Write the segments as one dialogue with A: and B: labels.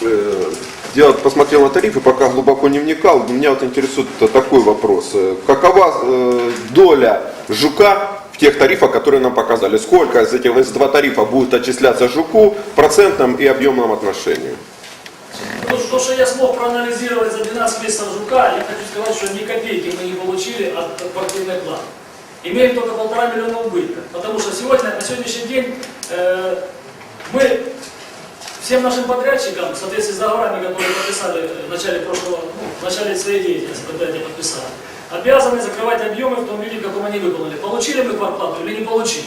A: Э, Я посмотрел на тарифы, пока глубоко не вникал. Меня вот интересует такой вопрос. Э, Какова э, доля жука в тех тарифах, которые нам показали? Сколько из этих из два тарифа будет отчисляться жуку в процентном и объемном отношении?
B: То, то, что я смог проанализировать за 12 месяцев жука, я хочу сказать, что ни копейки мы не получили от квартирной платы. Имеем только полтора миллиона убытка. Потому что сегодня, на сегодняшний день э, мы всем нашим подрядчикам, в соответствии с договорами, которые подписали в начале прошлого, ну, в начале своей деятельности, предприятие подписало, обязаны закрывать объемы в том виде, в каком они выполнили. Получили мы квартплату или не получили?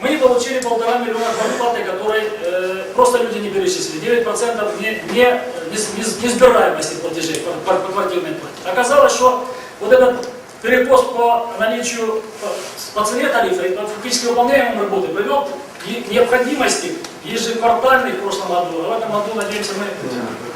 B: Мы не получили полтора миллиона квартплаты, которые э, просто люди не перечислили. 9% не, не, не, не, сбираемости платежей по, по, по квартирной плате. Оказалось, что вот этот перекос по наличию по, цене тарифа и по фактически выполняемой работы привел к не- необходимости ежеквартальной в прошлом году, а в этом году, надеемся, мы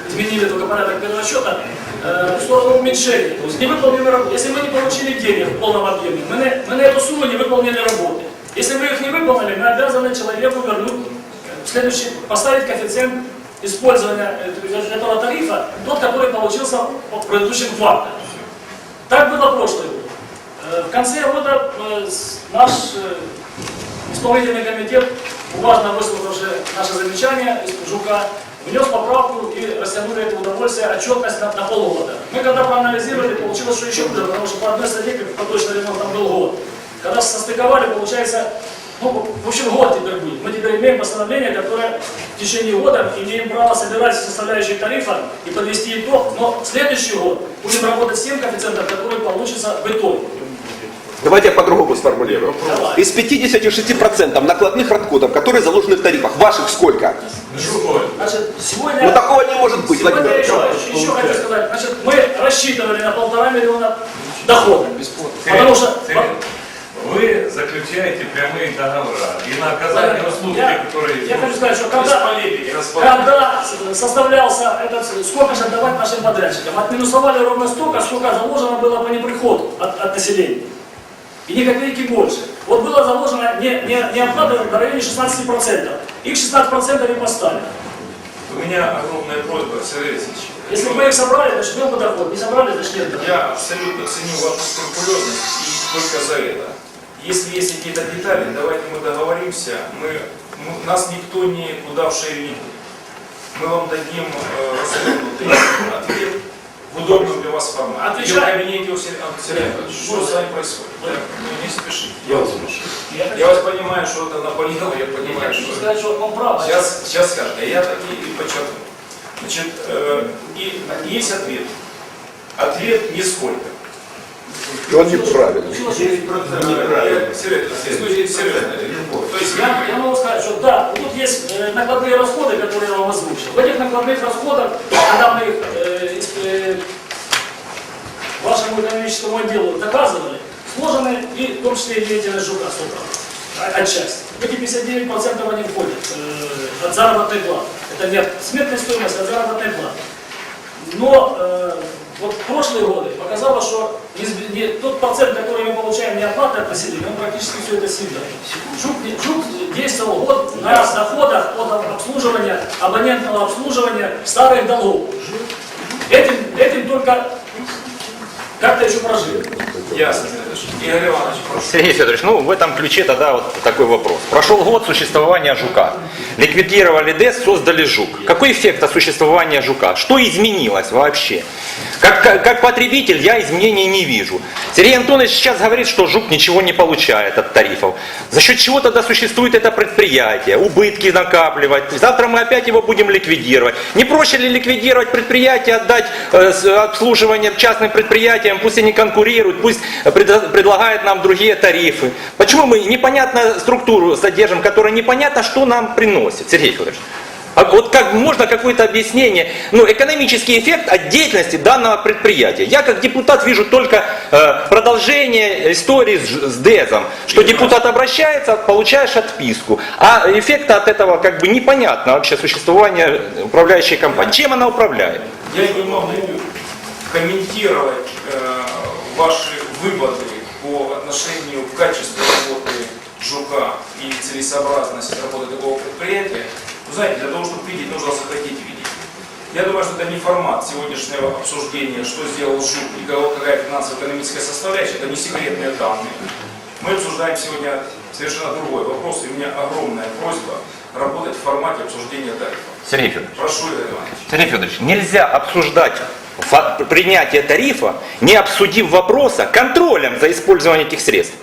B: изменили только порядок перерасчета, э, в сторону уменьшения. То есть не выполнены работы. Если мы не получили денег в полном объеме, мы на, мы на эту сумму не выполнили работы. Если мы их не выполнили, мы обязаны человеку вернуть э, следующий, поставить коэффициент использования э, этого тарифа, тот, который получился в предыдущем квартале. Так было год. Э, В конце года э, наш э, исполнительный комитет, уважно выслушавший наше замечание из Жука, внес поправку и растянули это удовольствие, отчетность на, на полгода. Мы когда проанализировали, получилось, что еще хуже, потому что по одной статье, как поточный ремонт, там был год. Когда состыковали, получается, ну, в общем, год теперь будет. Мы теперь имеем постановление, которое в течение года имеем право собирать составляющие тарифа и подвести итог, но следующий год будем работать с тем коэффициентом, который получится в итоге.
A: Давайте я по-другому сформулирую. Из 56% накладных расходов, которые заложены в тарифах, ваших сколько?
B: Значит, сегодня...
A: Ну такого не может быть,
B: Сегодня
A: Владимир
B: еще, еще хочу сказать, значит, мы рассчитывали на полтора миллиона дохода. Потому что...
C: Вы заключаете прямые договора и на оказание услуг,
B: Я,
C: которые...
B: я хочу сказать, что когда, когда составлялся этот, сколько же отдавать нашим подрядчикам, отминусовали ровно столько, сколько заложено было по неприходу от, от населения. И ни копейки больше. Вот было заложено не, не, не оплата в районе 16%. Их 16% и поставили.
C: У меня огромная просьба, Сергей Алексеевич.
B: Если бы мы их собрали, значит был бы доход. Не собрали, значит нет дохода.
C: Я абсолютно ценю вашу скрупулезность и только за это. Если есть какие-то детали, давайте мы договоримся. Мы, ну, нас никто никуда в шею не будет. Мы вам дадим э, развернутый ответ в удобном для вас формате.
B: Отвечай.
C: И в кабинете у Сергея. Что с вами происходит? Да, ну, не спешите. Я вас слушаю.
B: Я
C: Я вас понимаю, что это наболело, я понимаю,
B: хочу
C: что...
B: сказать, что он прав.
C: Сейчас, сейчас скажет, а я таки и подчеркну. Значит, э, и, есть ответ. Ответ нисколько.
A: И он неправильный.
C: Э, Серьезно, серьезно. То есть
B: Я, я могу сказать, что да, тут есть э, накладные расходы, которые я вам озвучил. В этих накладных расходах, когда мы их э, э, вашему экономическому отделу доказывали, сложены и в том числе и деятельность жука с утра. Отчасти. Эти 59% они входят э, от заработной платы. Это не от сметной стоимости, а от заработной платы. Но э, вот прошлые годы показало, что не не- тот процент, который мы получаем не от платы от населения, он практически все это съедает. Жук, Жук действовал год на доходах от обслуживания, абонентного обслуживания старых долгов. Этим, этим только как-то еще прожили.
C: ясно. Игорь Иванович, прошу.
D: Сергей Федорович, ну в этом ключе тогда вот такой вопрос. Прошел год существования жука. Ликвидировали ДЭС, создали жук. Какой эффект от существования жука? Что изменилось вообще? Как, как, как потребитель я изменений не вижу. Сергей Антонович сейчас говорит, что жук ничего не получает от тарифов. За счет чего тогда существует это предприятие? Убытки накапливать. Завтра мы опять его будем ликвидировать. Не проще ли ликвидировать предприятие, отдать э, обслуживание частным предприятиям, пусть они конкурируют, пусть пред- предлагают нам другие тарифы. Почему мы непонятно структуру содержим, которая непонятно, что нам приносит, Сергей Федорович? А вот как можно какое-то объяснение, ну, экономический эффект от деятельности данного предприятия. Я как депутат вижу только э, продолжение истории с, с ДЭЗом, что депутат обращается, получаешь отписку, а эффекта от этого как бы непонятно вообще существование управляющей компании. Чем она управляет?
C: Я не могу комментировать э, ваши выводы по отношению к качеству работы Жука и целесообразность работы такого предприятия. Вы знаете, для того, чтобы видеть, нужно захотеть видеть. Я думаю, что это не формат сегодняшнего обсуждения, что сделал ЖУК и какая финансово-экономическая составляющая, это не секретные данные. Мы обсуждаем сегодня совершенно другой вопрос, и у меня огромная просьба работать в формате обсуждения тарифов.
D: Сергей Федорович.
C: Прошу, Игорь Иванович.
D: Сергей Федорович, нельзя обсуждать принятие тарифа, не обсудив вопроса контролем за использованием этих средств.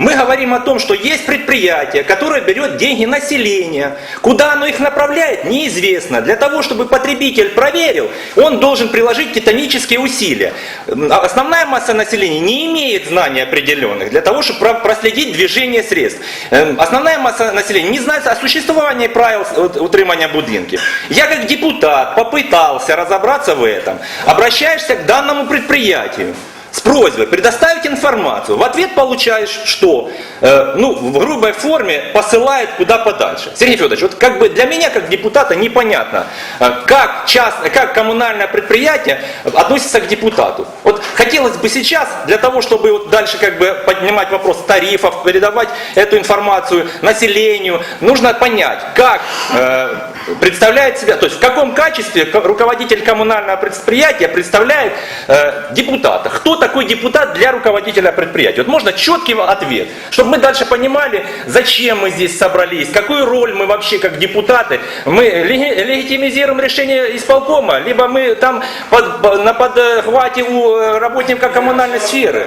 D: Мы говорим о том, что есть предприятие, которое берет деньги населения. Куда оно их направляет, неизвестно. Для того, чтобы потребитель проверил, он должен приложить титанические усилия. А Основная масса населения не имеет знаний определенных для того, чтобы про- проследить движение средств. Эм, Основная масса населения не знает о существовании правил утримания будинки. Я как депутат попытался разобраться в этом. Обращаешься к данному предприятию с просьбой предоставить информацию. В ответ получаешь, что э, ну, в грубой форме посылает куда подальше. Сергей Федорович, вот как бы для меня, как депутата, непонятно, э, как, частное, как коммунальное предприятие относится к депутату. Вот хотелось бы сейчас, для того, чтобы вот дальше как бы поднимать вопрос тарифов, передавать эту информацию населению, нужно понять, как э, представляет себя, то есть в каком качестве ко- руководитель коммунального предприятия представляет э, депутата. Кто такой депутат для руководителя предприятия? Вот можно четкий ответ, чтобы мы дальше понимали, зачем мы здесь собрались, какую роль мы вообще как депутаты, мы леги- легитимизируем решение исполкома, либо мы там под- по- на подхвате у э, работников коммунальной сферы.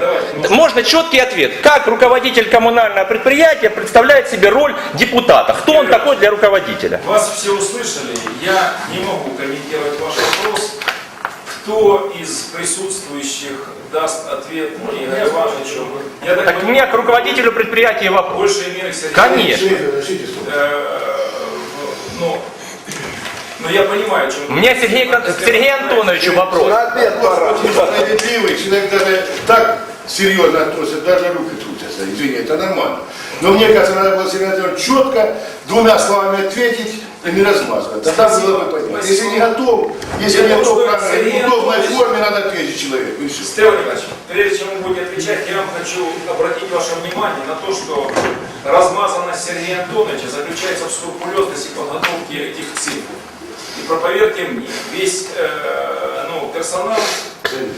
D: Можно четкий ответ, как руководитель коммунального предприятия представляет себе роль депутата, кто он такой для руководителя.
C: Вас все услышали, я не могу комментировать ваш вопрос. Кто из присутствующих даст ответ Игорю Ивановичу? Я так
D: Так у
C: понимаю,
D: меня к руководителю предприятия вопрос.
C: большей мере Сергей
D: Конечно.
C: Э, ну, но я понимаю, о чем
D: У меня Сергей, Сергею Антоновичу вопрос.
E: На обед пора. Справедливый, человек даже так серьезно относится, даже руки трудятся. Извини, это нормально. Но мне кажется, надо было Сергею Антоновичу четко двумя словами ответить и не размазывать. Тогда было бы понятно. Если не готов, если
C: Я
E: не готов, в удобной форме надо ответить человеку.
C: Стефан Иванович, прежде чем вы будете отвечать, я вам хочу обратить ваше внимание на то, что размазанность Сергея Антоновича заключается в скрупулезности подготовки этих цифр. И про- поверьте мне, весь э, ну, персонал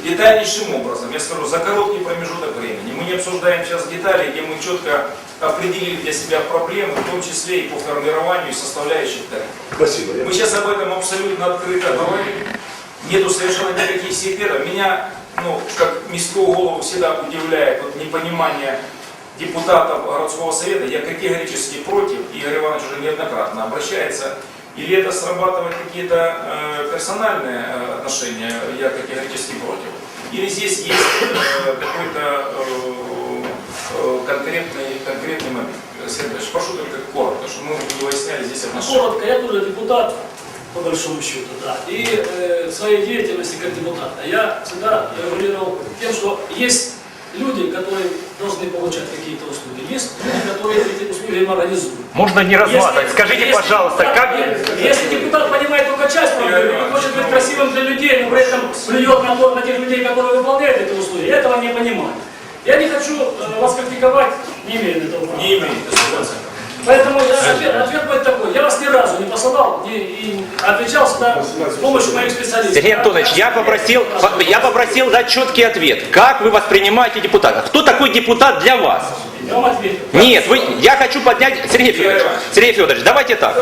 C: детальнейшим образом, я скажу, за короткий промежуток времени. Мы не обсуждаем сейчас детали, где мы четко определили для себя проблемы, в том числе и по формированию составляющих тарифов.
E: Спасибо.
C: Мы сейчас об этом абсолютно открыто говорим. Нету совершенно никаких секретов. Меня, ну, как мирского голову всегда удивляет вот непонимание депутатов городского совета. Я категорически против. Игорь Иванович уже неоднократно обращается. Или это срабатывают какие-то э, персональные э, отношения, я категорически против. Или здесь есть э, какой-то э, э, конкретный, конкретный момент. Прошу только коротко, чтобы мы не выясняли здесь отношения.
B: Коротко, я тоже депутат, по большому счету, да. И э, своей деятельности как депутата я всегда регулировал тем, что есть люди, которые должны получать какие-то услуги, есть люди, которые эти услуги им организуют.
D: Можно не размазать.
B: Если-
D: Скажите,
B: если
D: пожалуйста, как...
B: Если депутат понимает только часть проблемы, и хочет быть красивым для людей, но при этом плюет на, на тех людей, которые выполняют эти услуги, я этого не понимаю. Я не хочу э, вас критиковать, не имею этого права.
C: Не имеет, согласен.
B: Поэтому я- ответ, ответ будет такой. Я вас ни разу не посылал не- и отвечал всегда с помощью моих специалистов.
D: Сергей Антонович, я попросил, я попросил дать четкий ответ. Как вы воспринимаете депутата? Кто такой депутат для вас?
B: Я вам ответил.
D: Нет, вы, я хочу поднять... Сергей Федорович, Сергей Федорович, давайте так.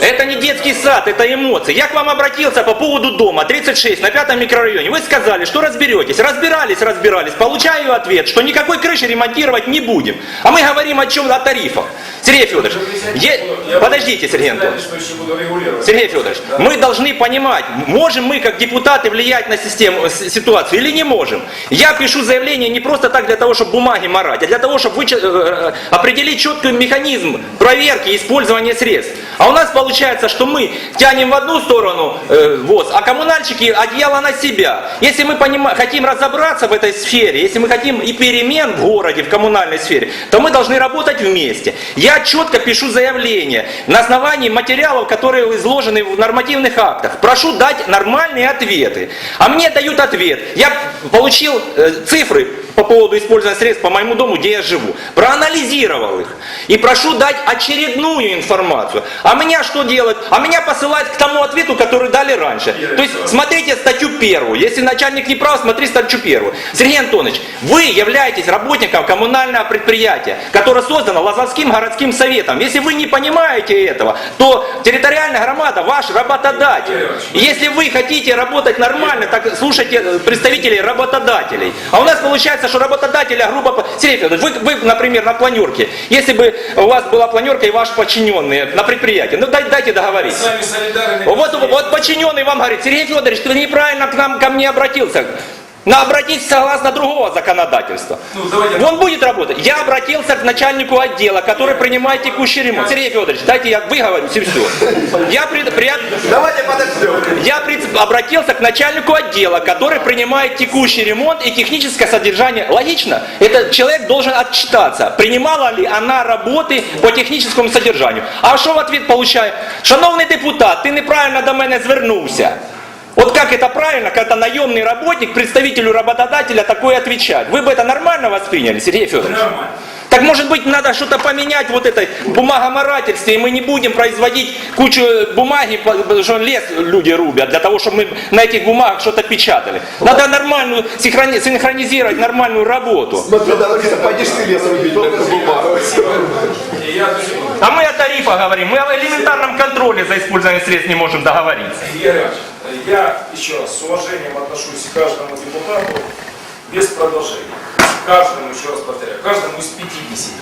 C: Это
D: не детский сад, это эмоции. Я к вам обратился по поводу дома 36 на пятом микрорайоне. Вы сказали, что разберетесь. Разбирались, разбирались. Получаю ответ, что никакой крыши ремонтировать не будем. А мы говорим о чем? О тарифах. Сергей Федорович, е- подождите, Сергей Антонович. Сергей Федорович, мы должны понимать, можем мы как депутаты влиять на систему, ситуацию или не можем. Я пишу заявление не просто так для того, чтобы бумаги марать, а для того, чтобы выче- э, определить четкий механизм проверки и использования средств. А у нас получается, что мы тянем в одну сторону э, ВОЗ, а коммунальщики одеяло на себя. Если мы понима- хотим разобраться в этой сфере, если мы хотим и перемен в городе, в коммунальной сфере, то мы должны работать вместе. Я четко пишу заявление на основании материалов, которые изложены в нормативных актах. Прошу дать нормальные ответы. А мне дают ответ. Я получил э, цифры по поводу использования средств по моему дому, где я живу. Проанализировал их. И прошу дать очередную информацию. А меня что делать? А меня посылают к тому ответу, который дали раньше. То есть смотрите статью первую. Если начальник не прав, смотри статью первую. Сергей Антонович, вы являетесь работником коммунального предприятия, которое создано Лазовским городским советом. Если вы не понимаете этого, то территориальная громада ваш работодатель. Если вы хотите работать нормально, так слушайте представителей работодателей. А у нас получается, что работодателя грубо... Сергей Федорович, вы, вы, например, на планерке. Если бы у вас была планерка и ваши подчиненные на предприятии, ну дай- дайте
C: С
D: договориться. Вот, вот подчиненный вам говорит, Сергей Федорович, ты неправильно к нам ко мне обратился. На обратитесь согласно другого законодательства.
C: Ну, давайте-
D: Он будет работать. Я обратился к начальнику отдела, который принимает текущий ремонт. Сергей Федорович, дайте я выговорюсь и все. Я, пред- при-
A: Давайте подождем.
D: я пред- обратился к начальнику отдела, который принимает текущий ремонт и техническое содержание. Логично? Этот человек должен отчитаться, принимала ли она работы по техническому содержанию. А що в ответ получаю? Шановний депутат, ти неправильно до мене звернувся. Вот как это правильно, когда наемный работник представителю работодателя такое отвечает? Вы бы это нормально восприняли, Сергей Федорович?
C: Нормально.
D: Так может быть надо что-то поменять вот этой бумагоморательстве, и мы не будем производить кучу бумаги, потому что лес люди рубят, для того, чтобы мы на этих бумагах что-то печатали. Надо нормальную, синхрони- синхронизировать нормальную работу.
A: Смотри, Лариса, пойдешь ты лесом убить, только бумагу.
C: И я даже-
D: А мы о тарифах говорим, мы о элементарном контроле за использование средств не можем договориться.
C: Я еще раз с уважением отношусь к каждому депутату без продолжения. Каждому, еще раз повторяю, каждому из 50.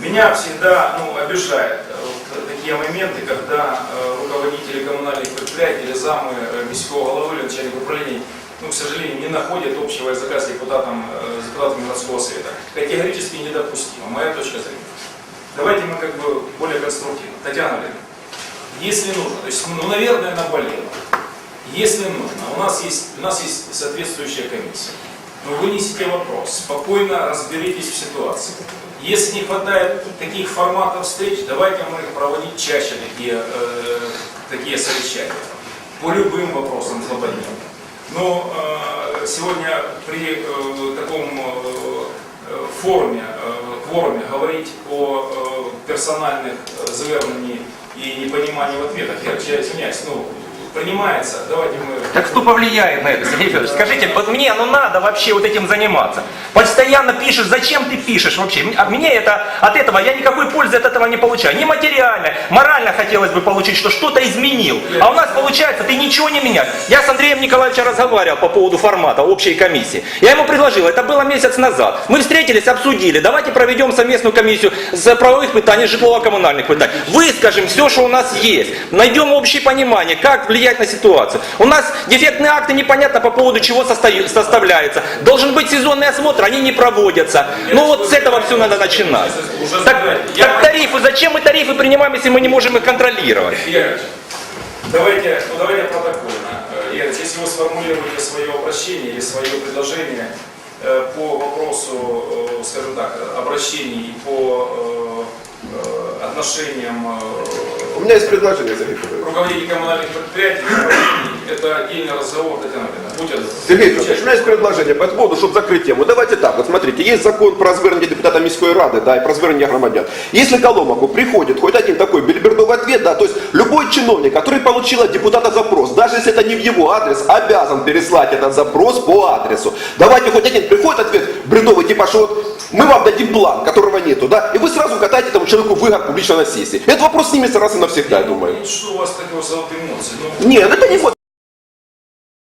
C: Меня всегда ну, обижает э, вот такие моменты, когда э, руководители коммунальных предприятий или замы э, міського головы или начальник управления, ну, к сожалению, не находят общего языка с, депутатом, э, с депутатами городского совета. Категорически недопустимо, моя точка зрения. Давайте мы как бы более конструктивно. Татьяна Валерьевна, если нужно, то есть, ну, наверное, наболело. Если нужно, у нас есть, у нас есть соответствующая комиссия. Но вынесите вопрос, спокойно разберитесь в ситуации. Если не хватает таких форматов встреч, давайте мы их проводить чаще, такие, э, такие совещания. По любым вопросам злободневным. Но э, сегодня при э, таком э, форуме, э, кворуме говорить о э, персональных э, зверненні и непонимании в ответах, я, я извиняюсь, ну, принимается, давайте мы...
D: Так кто повлияет на это, Сергей Федорович? Скажите, вот мне ну надо вообще вот этим заниматься. Постоянно пишешь, зачем ты пишешь вообще? А мне это, от этого, я никакой пользы от этого не получаю. Не материально, морально хотелось бы получить, что что-то изменил. А у нас получается, ты ничего не меняешь. Я с Андреем Николаевичем разговаривал по поводу формата общей комиссии. Я ему предложил, это было месяц назад. Мы встретились, обсудили, давайте проведем совместную комиссию с правовых питаний, житлово-коммунальных питаний. Выскажем все, что у нас есть. Найдем общее понимание, как влиять на ситуацию. У нас дефектные акты непонятно по поводу чего составляются. Должен быть сезонный осмотр, они не проводятся. Ну вот с этого все надо начинать. Так, так тарифы, зачем мы тарифы принимаем, если мы не можем их контролировать?
C: Давайте, ну, давайте протокольно. Э, Ильич, если вы сформулируете свое обращение или свое предложение э, по вопросу, э, скажем так, обращений по отношениям
A: У
C: э,
A: меня есть предложение, Сергей
C: руководителей коммунальных предприятий, это отдельный разговор, Татьяна. Будьте
A: Сергей Федорович, у меня есть предложение по этому поводу, чтобы закрыть тему. Давайте так, вот смотрите, есть закон про звернення депутата міської ради, да, и про звернення громадян. Если Коломаку приходит хоть один такой бельбердовый ответ, да, то есть любой чиновник, который получил от депутата запрос, даже если это не в его адрес, обязан переслать этот запрос по адресу. Давайте хоть один приходит ответ бредовый, типа, что вот мы вам дадим план, которого нету, да, и вы сразу катаете этому человеку выгод публично на сессии. Этот вопрос снимется раз и навсегда, я думаю.
C: Что у вас такое за вот эмоции? Ну,
A: Нет, это не вот.